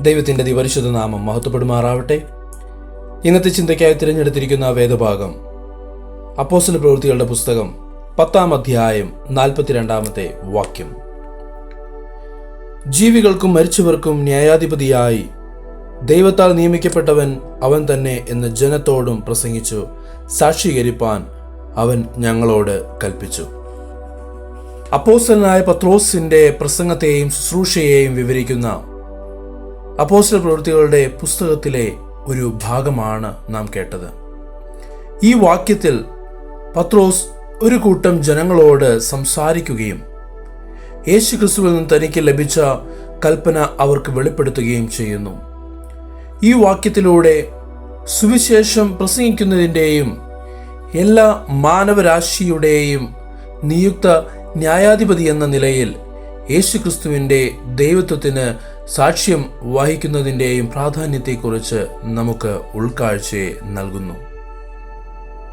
ദൈവത്തിന്റെ ദിവരിശുദ്ധ നാമം മഹത്വപ്പെടുമാറാവട്ടെ. ഇന്നത്തെ ചിന്തയ്ക്കായി തിരഞ്ഞെടുത്തിരിക്കുന്ന വേദഭാഗം അപ്പോസ്തല പ്രവൃത്തികളുടെ പുസ്തകം പത്താം അധ്യായം നാൽപ്പത്തിരണ്ടാമത്തെ വാക്യം. ജീവികൾക്കും മരിച്ചവർക്കും ന്യായാധിപതിയായി ദൈവത്താൽ നിയമിക്കപ്പെട്ടവൻ അവൻ തന്നെ എന്ന് ജനത്തോടും പ്രസംഗിച്ചു സാക്ഷീകരിപ്പാൻ അവൻ ഞങ്ങളോട് കൽപ്പിച്ചു. അപ്പോസ്റ്റലനായ പത്രോസിന്റെ പ്രസംഗത്തെയും ശുശ്രൂഷയെയും വിവരിക്കുന്ന അപ്പോസ്റ്റൽ പ്രവൃത്തികളുടെ പുസ്തകത്തിലെ ഒരു ഭാഗമാണ് നാം കേട്ടത്. ഈ വാക്യത്തിൽ പത്രോസ് ഒരു കൂട്ടം ജനങ്ങളോട് സംസാരിക്കുകയും യേശു ക്രിസ്തുവിൽ നിന്ന് തനിക്ക് ലഭിച്ച കൽപ്പന അവർക്ക് വെളിപ്പെടുത്തുകയും ചെയ്യുന്നു. ഈ വാക്യത്തിലൂടെ സുവിശേഷം പ്രസംഗിക്കുന്നതിന്റെയും എല്ലാ മാനവരാശിയുടെയും നിയുക്ത ന്യായാധിപതി എന്ന നിലയിൽ യേശുക്രിസ്തുവിന്റെ ദൈവത്വത്തിന് സാക്ഷ്യം വഹിക്കുന്നതിന്റെയും പ്രാധാന്യത്തെക്കുറിച്ച് നമുക്ക് ഉൾക്കാഴ്ചയെ നൽകുന്നു.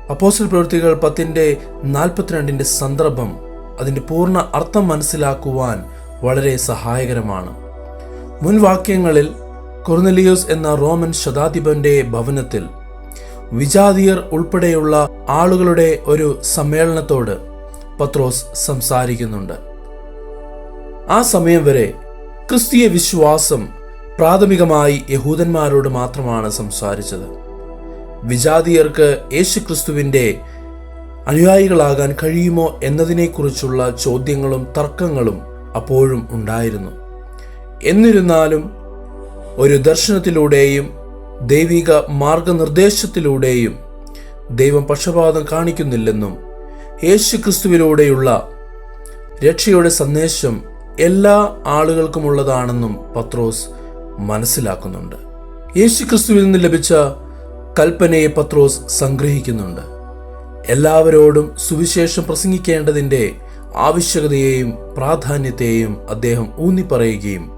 അപ്പോസ്റ്റൽ പ്രവൃത്തികൾ പത്തിന്റെ നാൽപ്പത്തിരണ്ടിന്റെ സന്ദർഭം അതിന്റെ പൂർണ അർത്ഥം മനസ്സിലാക്കുവാൻ വളരെ സഹായകരമാണ്. മുൻവാക്യങ്ങളിൽ കൊർനലിയോസ് എന്ന റോമൻ ശതാധിപന്റെ ഭവനത്തിൽ വിജാതിയർ ഉൾപ്പെടെയുള്ള ആളുകളുടെ ഒരു സമ്മേളനത്തോട് പത്രോസ് സംസാരിക്കുന്നുണ്ട്. ആ സമയം വരെ ക്രിസ്തീയ വിശ്വാസം പ്രാഥമികമായി യഹൂദന്മാരോട് മാത്രമാണ് സംസാരിച്ചത്. വിജാതിയർക്ക് യേശുക്രിസ്തുവിന്റെ അനുയായികളാകാൻ കഴിയുമോ എന്നതിനെക്കുറിച്ചുള്ള ചോദ്യങ്ങളും തർക്കങ്ങളും അപ്പോഴും ഉണ്ടായിരുന്നു. എന്നിരുന്നാലും ഒരു ദർശനത്തിലൂടെയും ദൈവിക മാർഗനിർദ്ദേശത്തിലൂടെയും ദൈവം പക്ഷപാതം കാണിക്കുന്നില്ലെന്നും യേശു ക്രിസ്തുവിലൂടെയുള്ള രക്ഷയുടെ സന്ദേശം എല്ലാ ആളുകൾക്കുമുള്ളതാണെന്നും പത്രോസ് മനസ്സിലാക്കുന്നുണ്ട്. യേശുക്രിസ്തുവിൽ നിന്ന് ലഭിച്ച കൽപ്പനയെ പത്രോസ് സംഗ്രഹിക്കുന്നുണ്ട്. എല്ലാവരോടും സുവിശേഷം പ്രസംഗിക്കേണ്ടതിന്റെ ആവശ്യകതയെയും പ്രാധാന്യത്തെയും അദ്ദേഹം ഊന്നിപ്പറയുകയും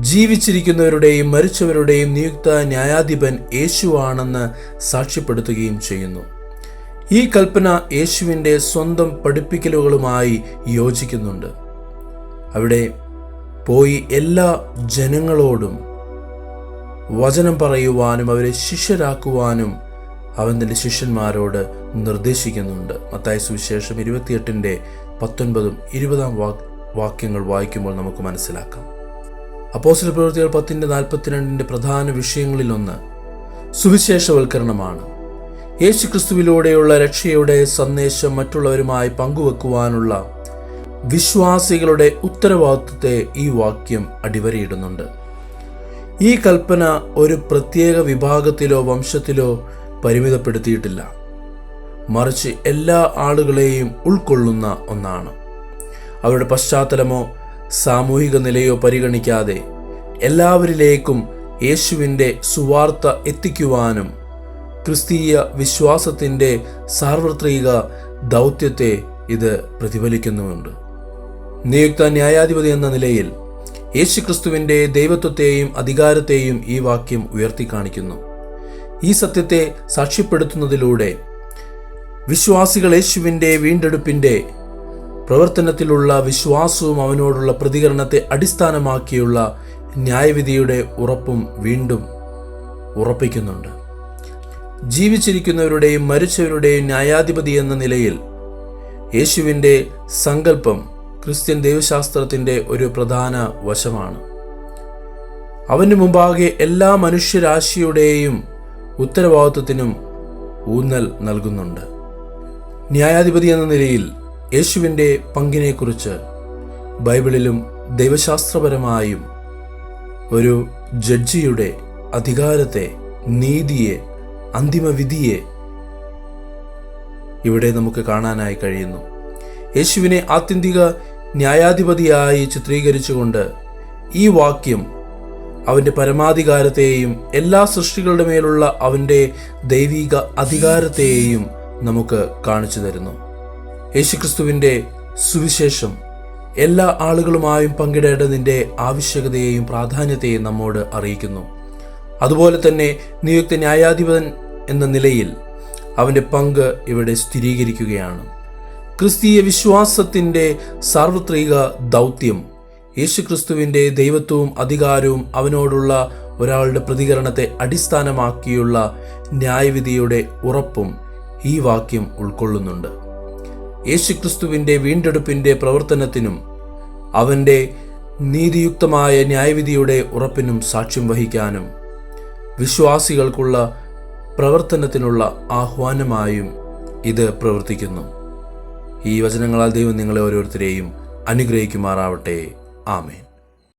ജീവിച്ചിരിക്കുന്നവരുടെയും മരിച്ചവരുടെയും നിയുക്ത ന്യായാധിപൻ യേശുവാണെന്ന് സാക്ഷ്യപ്പെടുത്തുകയും ചെയ്യുന്നു. ഈ കൽപ്പന യേശുവിന്റെ സ്വന്തം പഠിപ്പിക്കലുകളുമായി യോജിക്കുന്നുണ്ട്. അവിടെ പോയി എല്ലാ ജനങ്ങളോടും വചനം പറയുവാനും അവരെ ശിഷ്യരാക്കുവാനും അവൻ തന്റെ ശിഷ്യന്മാരോട് നിർദ്ദേശിക്കുന്നുണ്ട്. മത്തായ സുവിശേഷം ഇരുപത്തിയെട്ടിന്റെ പത്തൊൻപതും ഇരുപതാം വാക് വാക്യങ്ങൾ വായിക്കുമ്പോൾ നമുക്ക് മനസ്സിലാക്കാം. അപ്പോസ്റ്റൽ പ്രവൃത്തികൾ പത്തിന്റെ നാൽപ്പത്തിരണ്ടിന്റെ പ്രധാന വിഷയങ്ങളിലൊന്ന് സുവിശേഷവൽക്കരണമാണ്. യേശുക്രിസ്തുവിലൂടെയുള്ള രക്ഷയുടെ സന്ദേശം മറ്റുള്ളവരുമായി പങ്കുവെക്കുവാനുള്ള വിശ്വാസികളുടെ ഉത്തരവാദിത്വത്തെ ഈ വാക്യം അടിവരയിടുന്നുണ്ട്. ഈ കൽപ്പന ഒരു പ്രത്യേക വിഭാഗത്തിലോ വംശത്തിലോ പരിമിതപ്പെടുത്തിയിട്ടില്ല. മറിച്ച് എല്ലാ ആളുകളെയും ഉൾക്കൊള്ളുന്ന ഒന്നാണ്. അവരുടെ പശ്ചാത്തലമോ സാമൂഹിക നിലയോ പരിഗണിക്കാതെ എല്ലാവരിലേക്കും യേശുവിന്റെ സുവാർത്ത എത്തിക്കുവാനും ക്രിസ്തീയ വിശ്വാസത്തിന്റെ സാർവത്രിക ദൗത്യത്തെ ഇത് പ്രതിഫലിക്കുന്നുമുണ്ട്. നിയുക്ത ന്യായാധിപതി എന്ന നിലയിൽ യേശുക്രിസ്തുവിന്റെ ദൈവത്വത്തെയും അധികാരത്തെയും ഈ വാക്യം ഉയർത്തി കാണിക്കുന്നു ഈ സത്യത്തെ സാക്ഷ്യപ്പെടുത്തുന്നതിലൂടെ വിശ്വാസികൾ യേശുവിന്റെ വീണ്ടെടുപ്പിന്റെ പ്രവർത്തനത്തിലുള്ള വിശ്വാസവും അവനോടുള്ള പ്രതികരണത്തെ അടിസ്ഥാനമാക്കിയുള്ള ന്യായവിധിയുടെ ഉറപ്പും വീണ്ടും ഉറപ്പിക്കുന്നുണ്ട്. ജീവിച്ചിരിക്കുന്നവരുടെയും മരിച്ചവരുടെയും ന്യായാധിപതി എന്ന നിലയിൽ യേശുവിന്റെ സങ്കല്പം ക്രിസ്ത്യൻ ദൈവശാസ്ത്രത്തിന്റെ ഒരു പ്രധാന വശമാണ്. അവന് മുമ്പാകെ എല്ലാ മനുഷ്യരാശിയുടെയും ഉത്തരവാദിത്വത്തിനും ഊന്നൽ നൽകുന്നുണ്ട്. ന്യായാധിപതി എന്ന നിലയിൽ യേശുവിന്റെ പങ്കിനെക്കുറിച്ച് ബൈബിളിലും ദൈവശാസ്ത്രപരമായും ഒരു ജഡ്ജിയുടെ അധികാരത്തെ നീതിയെ അന്തിമവിധിയെ ഇവിടെ നമുക്ക് കാണാനായി കഴിയുന്നു. യേശുവിനെ ആത്യന്തിക ന്യായാധിപതിയായി ചിത്രീകരിച്ചുകൊണ്ട് ഈ വാക്യം അവന്റെ പരമാധികാരത്തെയും എല്ലാ സൃഷ്ടികളുടെ മേലുള്ള അവന്റെ ദൈവിക അധികാരത്തെയും നമുക്ക് കാണിച്ചു തരുന്നു. യേശുക്രിസ്തുവിന്റെ സുവിശേഷം എല്ലാ ആളുകളുമായും പങ്കിടേണ്ടതിന്റെ ആവശ്യകതയെയും പ്രാധാന്യത്തെയും നമ്മോട് അറിയിക്കുന്നു. അതുപോലെ തന്നെ നിയുക്ത ന്യായാധിപൻ എന്ന നിലയിൽ അവന്റെ പങ്ക് ഇവിടെ സ്ഥിരീകരിക്കുകയാണ്. ക്രിസ്തീയ വിശ്വാസത്തിന്റെ സാർവത്രിക ദൗത്യം. യേശുക്രിസ്തുവിന്റെ ദൈവത്വവും അധികാരവും അവനോടുള്ള ഒരാളുടെ പ്രതികരണത്തെ അടിസ്ഥാനമാക്കിയുള്ള ന്യായവിധിയുടെ ഉറപ്പും ഈ വാക്യം ഉൾക്കൊള്ളുന്നുണ്ട്. യേശുക്രിസ്തുവിന്റെ വീണ്ടെടുപ്പിന്റെ പ്രവർത്തനത്തിനും അവന്റെ നീതിയുക്തമായ ന്യായവിധിയുടെ ഉറപ്പിനും സാക്ഷ്യം വഹിക്കാനും വിശ്വാസികൾക്കുള്ള പ്രവർത്തനത്തിനുള്ള ആഹ്വാനമായും ഇത് പ്രവർത്തിക്കുന്നു. ഈ വചനങ്ങളാൽ ദൈവം നിങ്ങളെ ഓരോരുത്തരെയും അനുഗ്രഹിക്കുമാറാവട്ടെ. ആമേൻ.